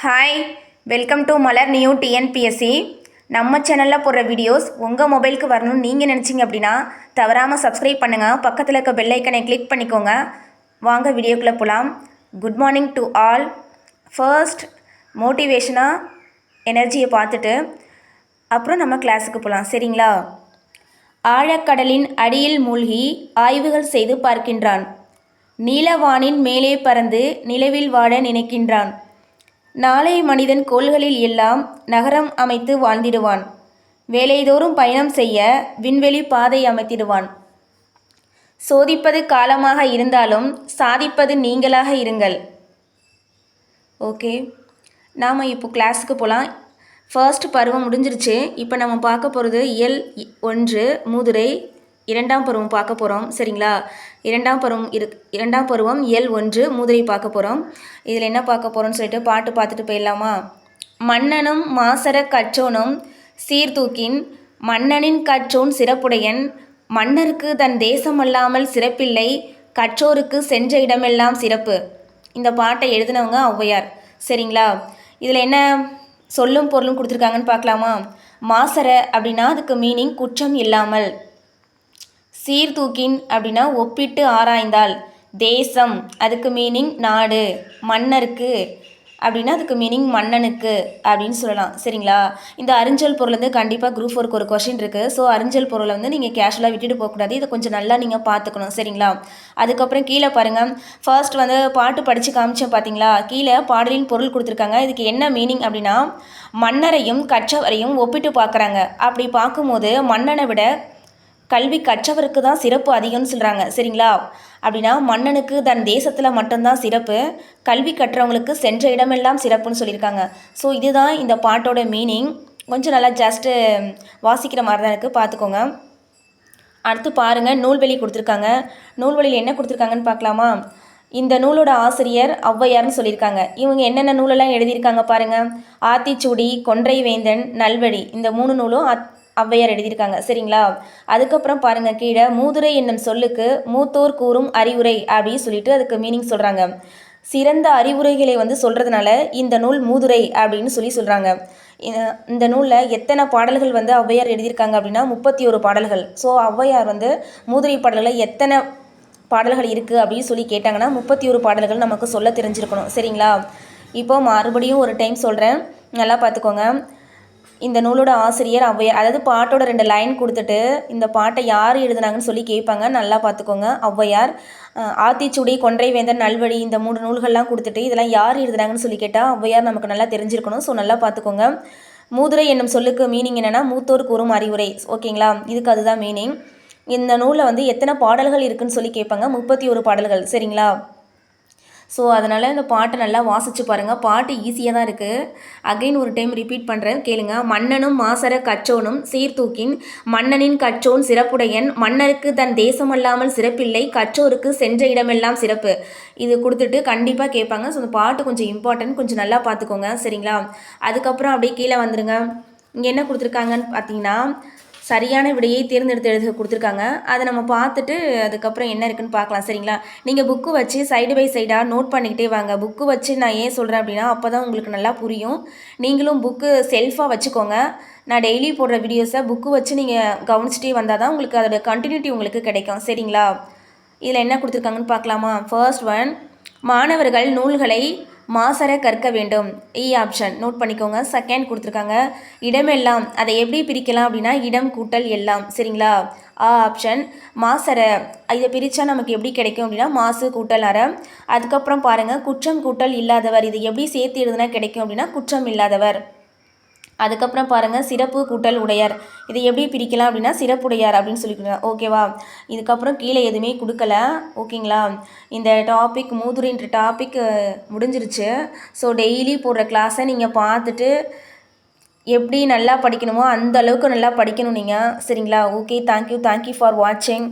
Hi welcome to Malar new TNPSC நம்ம சேனலில் போடுற வீடியோஸ் உங்கள் மொபைலுக்கு வரணும்னு நீங்கள் நினச்சிங்க அப்படின்னா தவறாமல் சப்ஸ்கிரைப் பண்ணுங்கள் பக்கத்தில் இருக்க பெல்லைக்கனை கிளிக் பண்ணிக்கோங்க. வாங்க வீடியோக்குள்ளே போகலாம் good morning to all first மோட்டிவேஷனாக எனர்ஜியை பார்த்துட்டு அப்புறம் நம்ம கிளாஸுக்கு போகலாம் சரிங்களா? ஆழக்கடலின் அடியில் மூழ்கி ஆய்வுகள் செய்து பார்க்கின்றான். நீலவானின் மேலே பறந்து நிலவில் வாழ நினைக்கின்றான். நாளை மனிதன் கோள்களில் எல்லாம் நகரம் அமைத்து வாழ்ந்திடுவான். வேலைதோறும் பயணம் செய்ய விண்வெளி பாதை அமைத்திடுவான். சோதிப்பது காலமாக இருந்தாலும் சாதிப்பது நீங்களாக இருங்கள். ஓகே. நாம் இப்போ கிளாஸுக்கு போகலாம் ஃபர்ஸ்ட் பருவம் முடிஞ்சிருச்சு. இப்போ நம்ம பார்க்க போகிறது இயல் ஒன்று முதுரை இரண்டாம் பருவம் பார்க்க போகிறோம் சரிங்களா? இரண்டாம் பருவம் இரு இரண்டாம் பருவம் இயல் ஒன்று மூதிரை பார்க்க போகிறோம் இதில் என்ன பார்க்க போகிறோம்னு சொல்லிட்டு பாட்டு பார்த்துட்டு போயிடலாமா? மன்னனும் மாசர கற்றோனும் சீர்தூக்கின் மன்னனின் கற்றோன் சிறப்புடையன் மன்னருக்கு தன் தேசமல்லாமல் சிறப்பில்லை கற்றோருக்கு சென்ற இடமெல்லாம் சிறப்பு. இந்த பாட்டை எழுதினவங்க ஔவையார். சரிங்களா? இதில் என்ன சொல்லும் பொருளும் கொடுத்துருக்காங்கன்னு பார்க்கலாமா? மாசர அப்படின்னா அதுக்கு மீனிங் குற்றம் இல்லாமல். சீர்தூக்கின் அப்படின்னா ஒப்பிட்டு ஆராய்ந்தால். தேசம் அதுக்கு மீனிங் நாடு மன்னருக்கு அப்படின்னா அதுக்கு மீனிங் மன்னனுக்கு அப்படின்னு சொல்லலாம். சரிங்களா? இந்த அறிஞ்சல் பொருள் வந்து கண்டிப்பாக குரூப் ஒர்க்கு ஒரு கொஷின் இருக்குது ஸோ அறிஞ்சல் பொருளை வந்து நீங்கள் கேஷுவலாக விட்டுட்டு போகக்கூடாது இதை கொஞ்சம் நல்லா நீங்கள் பார்த்துக்கணும். சரிங்களா? அதுக்கப்புறம் கீழே பாருங்கள் ஃபர்ஸ்ட் வந்து பாட்டு படித்து காமிச்சேன் பார்த்தீங்களா கீழே பாடலின் பொருள் கொடுத்துருக்காங்க. இதுக்கு என்ன மீனிங் அப்படின்னா மன்னரையும் கற்றவரையும் ஒப்பிட்டு பார்க்குறாங்க. அப்படி பார்க்கும்போது மன்னனை விட கல்வி கற்றவருக்கு தான் சிறப்பு அதிகம்னு சொல்கிறாங்க சரிங்களா? அப்படின்னா மன்னனுக்கு தன் தேசத்தில் மட்டும்தான் சிறப்பு. கல்வி கற்றவங்களுக்கு சென்ற இடமெல்லாம் சிறப்புன்னு சொல்லியிருக்காங்க. ஸோ இதுதான் இந்த பாட்டோட மீனிங் கொஞ்சம் நல்லா ஜஸ்ட்டு வாசிக்கிற மாதிரி தான் இருக்குது பார்த்துக்கோங்க. அடுத்து பாருங்கள் நூல்வெளி கொடுத்துருக்காங்க. நூல்வெளியில் என்ன கொடுத்துருக்காங்கன்னு பார்க்கலாமா? இந்த நூலோட ஆசிரியர் ஔவையார்னு சொல்லியிருக்காங்க. இவங்க என்னென்ன நூலெல்லாம் எழுதியிருக்காங்க பாருங்கள் ஆத்திச்சூடி கொன்றை வேந்தன் நல்வழி. இந்த மூணு நூலும் அத் ஔவையார் எழுதியிருக்காங்க. சரிங்களா? அதுக்கப்புறம் பாருங்கள் கீழே மூதுரை என்னும் சொல்லுக்கு மூத்தோர் கூறும் அறிவுரை அப்படின்னு சொல்லிட்டு அதுக்கு மீனிங் சொல்கிறாங்க சிறந்த அறிவுரைகளை வந்து சொல்கிறதுனால இந்த நூல் மூதுரை அப்படின்னு சொல்லி சொல்கிறாங்க இந்த நூலில் எத்தனை பாடல்கள் வந்து ஔவையார் எழுதியிருக்காங்க அப்படின்னா முப்பத்தி ஒரு பாடல்கள். ஸோ ஔவையார் வந்து மூதுரை பாடல்களில் எத்தனை பாடல்கள் இருக்குது அப்படின்னு சொல்லி கேட்டாங்கன்னா முப்பத்தி ஒரு பாடல்கள் நமக்கு சொல்ல தெரிஞ்சிருக்கணும். சரிங்களா? இப்போ மறுபடியும் ஒரு டைம் சொல்கிறேன் நல்லா பார்த்துக்கோங்க. இந்த நூலோட ஆசிரியர் ஔவையார் அதாவது பாட்டோட ரெண்டு லைன் கொடுத்துட்டு இந்த பாட்டை யார் எழுதுனாங்கன்னு சொல்லி கேட்பாங்க. நல்லா பார்த்துக்கோங்க. ஔவையார் ஆத்திச்சுடி ஆத்திச்சூடி கொன்றைவேந்தன் நல்வழி இந்த மூணு நூல்கள்லாம் கொடுத்துட்டு இதெல்லாம் யார் எழுதுனாங்கன்னு சொல்லி கேட்டால் ஔவையார் நமக்கு நல்லா தெரிஞ்சிருக்கணும். ஸோ நல்லா பார்த்துக்கோங்க. மூதுரை என்னும் சொல்லுக்கு மீனிங் என்னென்னா மூத்தோர் கூறும் அறிவுரை. ஓகேங்களா? இதுக்கு அதுதான் மீனிங் இந்த நூலில் வந்து எத்தனை பாடல்கள் இருக்குதுன்னு சொல்லி கேட்பாங்க. முப்பத்தி ஒரு பாடல்கள். சரிங்களா? ஸோ அதனால் இந்த பாட்டை நல்லா வாசித்து பாருங்கள் பாட்டு ஈஸியாக தான் இருக்குது அகைன் ஒரு டைம் ரிப்பீட் பண்ணுறேன் கேளுங்க. மன்னனும் மாசர கச்சோனும் சீர்தூக்கின் மன்னனின் கச்சோன் சிறப்புடையன் மன்னருக்கு தன் தேசமல்லாமல் சிறப்பில்லை கச்சோருக்கு சென்ற இடமெல்லாம் சிறப்பு. இது கொடுத்துட்டு கண்டிப்பாக கேட்பாங்க. ஸோ அந்த பாட்டு கொஞ்சம் இம்பார்ட்டன்ட் கொஞ்சம் நல்லா பார்த்துக்கோங்க. சரிங்களா? அதுக்கப்புறம் அப்படியே கீழே வந்துடுங்க இங்கே என்ன கொடுத்துருக்காங்கன்னு பார்த்தீங்கன்னா சரியான விடையை தேர்ந்தெடுத்து எழுத கொடுத்துருக்காங்க. அதை நம்ம பார்த்துட்டு அதுக்கப்புறம் என்ன இருக்குன்னு பார்க்கலாம் சரிங்களா? நீங்கள் புக்கு வச்சு சைடு பை சைடாக நோட் பண்ணிக்கிட்டே வாங்க. புக்கு வச்சு நான் ஏன் சொல்கிறேன் அப்படின்னா அப்போ தான் உங்களுக்கு நல்லா புரியும். நீங்களும் புக்கு செல்ஃபாக வச்சுக்கோங்க. நான் டெய்லி போடுற வீடியோஸை புக்கு வச்சு நீங்கள் கவனிச்சிட்டே வந்தால் தான் உங்களுக்கு அதோட கண்டினியூட்டி உங்களுக்கு கிடைக்கும் சரிங்களா? இதில் என்ன கொடுத்துருக்காங்கன்னு பார்க்கலாமா? ஃபர்ஸ்ட் ஒன் மாணவர்கள் நூல்களை மாசர கற்க வேண்டும். இ ஆப்ஷன் நோட் பண்ணிக்கோங்க. செகண்ட் கொடுத்துருக்காங்க. இடமெல்லாம் அதை எப்படி பிரிக்கலாம் அப்படின்னா இடம் கூட்டல் எல்லாம். சரிங்களா? ஆ ஆப்ஷன் மாசர. இதை பிரித்தா நமக்கு எப்படி கிடைக்கும் அப்படின்னா மாசு கூட்டல் அற. அதுக்கப்புறம் பாருங்கள் குற்றம் கூட்டல் இல்லாதவர். இது எப்படி சேர்த்து எழுதுனா கிடைக்கும் அப்படின்னா குற்றம் இல்லாதவர். அதுக்கப்புறம் பாருங்கள் சிறப்பு கூட்டல் உடையார். இதை எப்படி பிரிக்கலாம் அப்படின்னா சிறப்புடையார் அப்படின்னு சொல்லிக்கிறேன் ஓகேவா இதுக்கப்புறம் கீழே எதுவுமே கொடுக்கல. ஓகேங்களா இந்த டாபிக் மூதுரின்ற டாபிக் முடிஞ்சிருச்சு. ஸோ டெய்லி போடுற கிளாஸை நீங்கள் பார்த்துட்டு எப்படி நல்லா படிக்கணுமோ அந்த அளவுக்கு நல்லா படிக்கணும் நீங்கள் சரிங்களா? ஓகே தேங்க்யூ தேங்க்யூ ஃபார் வாட்சிங்